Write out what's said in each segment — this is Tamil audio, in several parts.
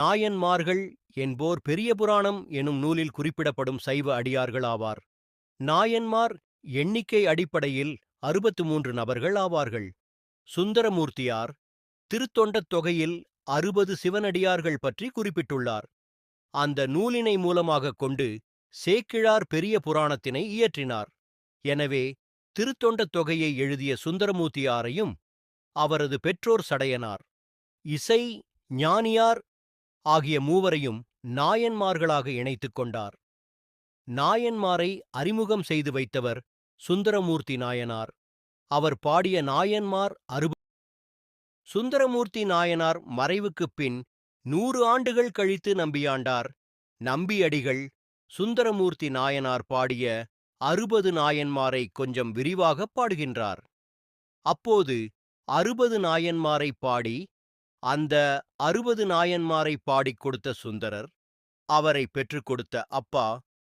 நாயன்மார்கள் என்போர் பெரிய புராணம் எனும் நூலில் குறிப்பிடப்படும் சைவ அடியார்கள் ஆவார். நாயன்மார் எண்ணிக்கை அடிப்படையில் அறுபத்து மூன்று நபர்கள் ஆவார்கள். சுந்தரமூர்த்தியார் திருத்தொண்டத் தொகையில் அறுபது சிவனடியார்கள் பற்றி குறிப்பிட்டுள்ளார். அந்த நூலினை மூலமாகக் கொண்டு சேக்கிழார் பெரிய புராணத்தினை இயற்றினார். எனவே திருத்தொண்டத் தொகையை எழுதிய சுந்தரமூர்த்தியாரையும் அவரது பெற்றோர் சடையனார். இசை ஞானியார் ஆகிய மூவரையும் நாயன்மார்களாக இணைத்துக் கொண்டார். நாயன்மாரை அறிமுகம் செய்து வைத்தவர் சுந்தரமூர்த்தி நாயனார். அவர் பாடிய நாயன்மார் அறுப சுந்தரமூர்த்தி நாயனார் மறைவுக்குப் பின் நூறு ஆண்டுகள் கழித்து நம்பியாண்டார். நம்பியடிகள் சுந்தரமூர்த்தி நாயனார் பாடிய அறுபது நாயன்மாரை கொஞ்சம் விரிவாகப் பாடுகின்றார். அப்போது அறுபது நாயன்மாரை பாடி அந்த அறுபது நாயன்மாரை பாடிக் கொடுத்த சுந்தரர் அவரை பெற்றுக் கொடுத்த அப்பா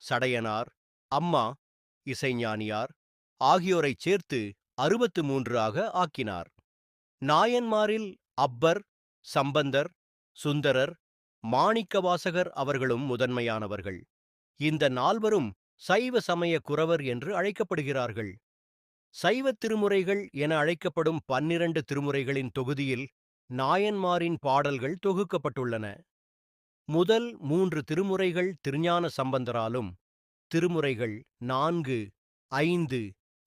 சடையனார் அம்மா இசைஞானியார் ஆகியோரைச் சேர்த்து அறுபத்து மூன்று ஆக ஆக்கினார். நாயன்மாரில் அப்பர் சம்பந்தர் சுந்தரர் மாணிக்கவாசகர் அவர்களும் முதன்மையானவர்கள். இந்த நால்வரும் சைவ சமய குரவர் என்று அழைக்கப்படுகிறார்கள். சைவ திருமுறைகள் என அழைக்கப்படும் பன்னிரண்டு திருமுறைகளின் தொகுதியில் நாயன்மாரின் பாடல்கள் தொகுக்கப்பட்டுள்ளன. முதல் மூன்று திருமுறைகள் திருஞான சம்பந்தராலும் திருமுறைகள் நான்கு ஐந்து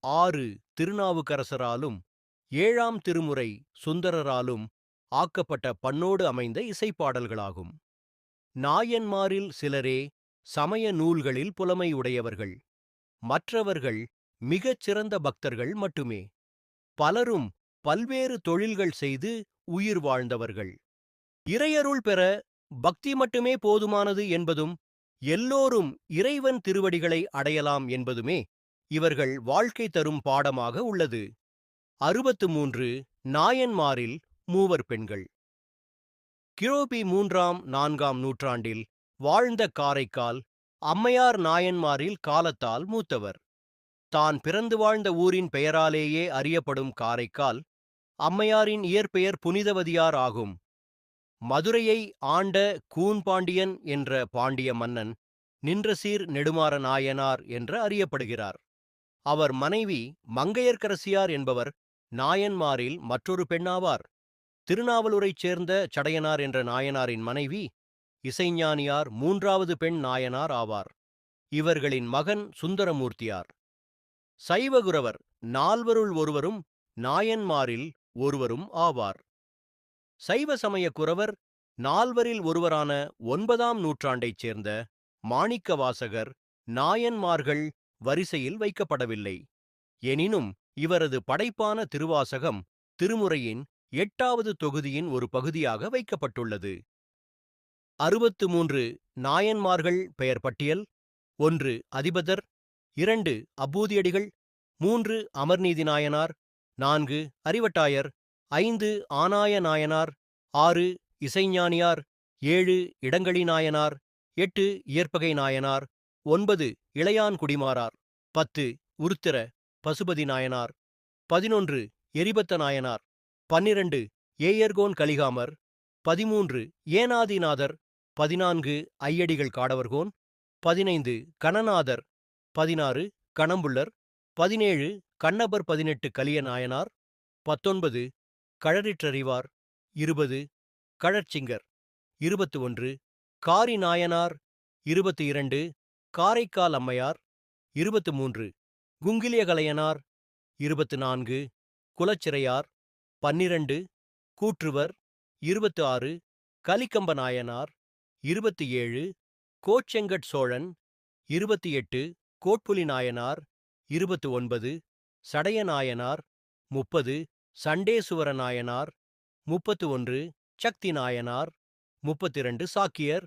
ஆறு திருநாவுக்கரசராலும் ஏழாம் திருமுறை சுந்தரராலும் ஆக்கப்பட்ட பண்ணோடு அமைந்த இசைப்பாடல்களாகும். நாயன்மாரில் சிலரே சமய நூல்களில் புலமையுடையவர்கள் மற்றவர்கள் மிகச் சிறந்த பக்தர்கள் மட்டுமே. பலரும் பல்வேறு தொழில்கள் செய்து உயிர் வாழ்ந்தவர்கள். இறையருள் பெற பக்தி மட்டுமே போதுமானது என்பதும் எல்லோரும் இறைவன் திருவடிகளை அடையலாம் என்பதுமே இவர்கள் வாழ்க்கை தரும் பாடமாக உள்ளது. அறுபத்து மூன்று நாயன்மாரில் மூவர் பெண்கள். கிரோபி மூன்றாம் நான்காம் நூற்றாண்டில் வாழ்ந்த காரைக்கால் அம்மையார் நாயன்மாரில் காலத்தால் மூத்தவர். தான் பிறந்து வாழ்ந்த ஊரின் பெயராலேயே அறியப்படும் காரைக்கால் அம்மையாரின் இயற்பெயர் புனிதவதியார் ஆகும். மதுரையை ஆண்ட கூன்பாண்டியன் என்ற பாண்டிய மன்னன் நின்றசீர் நெடுமாற நாயனார் என்று அறியப்படுகிறார். அவர் மனைவி மங்கையர்க்கரசியார் என்பவர் நாயன்மாரில் மற்றொரு பெண்ணாவார். திருநாவலூரைச் சேர்ந்த சடையனார் என்ற நாயனாரின் மனைவி இசைஞானியார் மூன்றாவது பெண் நாயனார் ஆவார். இவர்களின் மகன் சுந்தரமூர்த்தியார். சைவகுரவர் நால்வருள் ஒருவரும் நாயன்மாரில் ஒருவரும் ஆவார். சைவ சமய குரவர் நால்வரில் ஒருவரான ஒன்பதாம் நூற்றாண்டைச் சேர்ந்த மாணிக்கவாசகர் நாயன்மார்கள் வரிசையில் வைக்கப்படவில்லை. எனினும் இவரது படைப்பான திருவாசகம் திருமுறையின் எட்டாவது தொகுதியின் ஒரு பகுதியாக வைக்கப்பட்டுள்ளது. அறுபத்து மூன்று நாயன்மார்கள் பெயர் பட்டியல் ஒன்று அதிபதர் இரண்டு அப்பூதியடிகள் மூன்று அமர்நீதி நாயனார் நான்கு அறிவட்டாயர். ஐந்து ஆனாய நாயனார். ஆறு இசைஞானியார். ஏழு இடங்களி நாயனார். எட்டு இயற்பகை நாயனார். ஒன்பது இளையான் குடிமாறார். பத்து உருத்திர பசுபதி நாயனார். பதினொன்று எரிபத்த நாயனார். பன்னிரண்டு ஏயர்கோன் கலிகாமர். பதிமூன்று ஏனாதிநாதர். பதினான்கு ஐயடிகள் காடவர்கோன். பதினைந்து கணநாதர். பதினாறு கணம்புள்ளர். பதினேழு கண்ணபர் பதினெட்டு கலிய நாயனார் பத்தொன்பது கழறிற்றறிவார். இருபது கழற்சிங்கர். இருபத்து ஒன்று காரி நாயனார் இருபத்தி இரண்டு காரைக்கால் அம்மையார். இருபத்து மூன்று குங்கிலியகலையனார். இருபத்து நான்கு குலச்சிறையார். பன்னிரண்டு கூற்றுவர். இருபத்து ஆறு கலிக்கம்ப நாயனார் இருபத்தி ஏழு கோச்செங்கட் சோழன். இருபத்தி எட்டு கோட்புலி நாயனார் இருபத்து ஒன்பது சடைய நாயனார் முப்பது சண்டேசுவர நாயனார் முப்பத்து ஒன்று சக்தி நாயனார் முப்பத்திரண்டு சாக்கியர்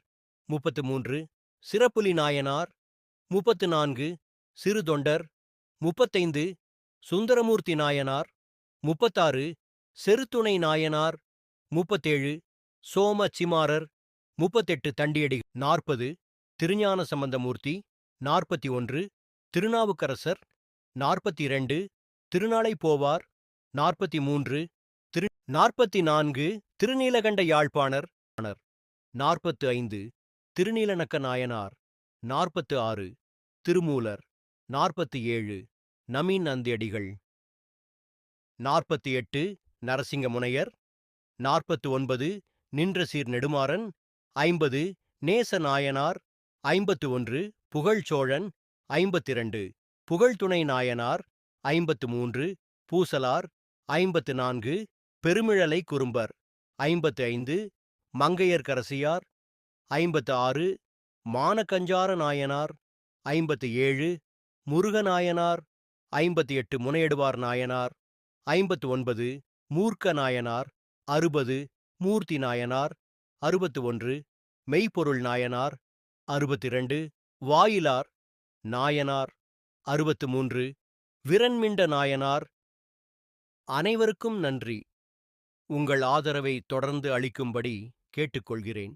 முப்பத்து மூன்று சிறப்புலி நாயனார் முப்பத்து நான்கு சிறுதொண்டர் முப்பத்தைந்து சுந்தரமூர்த்தி நாயனார் முப்பத்தாறு செருத்துணை நாயனார் முப்பத்தேழு சோம சிமாரர் முப்பத்தெட்டு தண்டியடி நாற்பது திருஞான சம்பந்தமூர்த்தி நாற்பத்தி ஒன்று திருநாவுக்கரசர் நாற்பத்தி இரண்டு திருநாளை போவார். நாற்பத்தி மூன்று திரு நாற்பத்தி நான்கு திருநீலகண்ட யாழ்ப்பாணர். நாற்பத்து ஐந்து திருநீலநக்க நாயனார். நாற்பத்து ஆறு திருமூலர். நாற்பத்தி ஏழு நமீன் அந்தியடிகள் நாற்பத்தி எட்டு நரசிங்க முனையர். நாற்பத்து ஒன்பது நின்ற சீர் நெடுமாறன். ஐம்பது நேச நாயனார். ஐம்பத்து ஒன்று புகழ்ச்சோழன் ஐம்பத்திரண்டு புகழ்துணை நாயனார் ஐம்பத்து மூன்று பூசலார் ஐம்பத்து நான்கு பெருமிழலை குறும்பர் ஐம்பத்து ஐந்து மங்கையர்க்கரசியார் ஐம்பத்து ஆறு மானக்கஞ்சார நாயனார் ஐம்பத்து ஏழு முருகநாயனார் ஐம்பத்தி எட்டு முனையடுவார் நாயனார் ஐம்பத்து ஒன்பது மூர்க்க நாயனார் அறுபது மூர்த்தி நாயனார் அறுபத்து ஒன்று மெய்ப்பொருள் நாயனார் அறுபத்திரண்டு வாயிலார் நாயனார் அறுபத்து மூன்று. விரண்மிண்ட நாயனார். அனைவருக்கும் நன்றி. உங்கள் ஆதரவை தொடர்ந்து அளிக்கும்படி கேட்டுக்கொள்கிறேன்.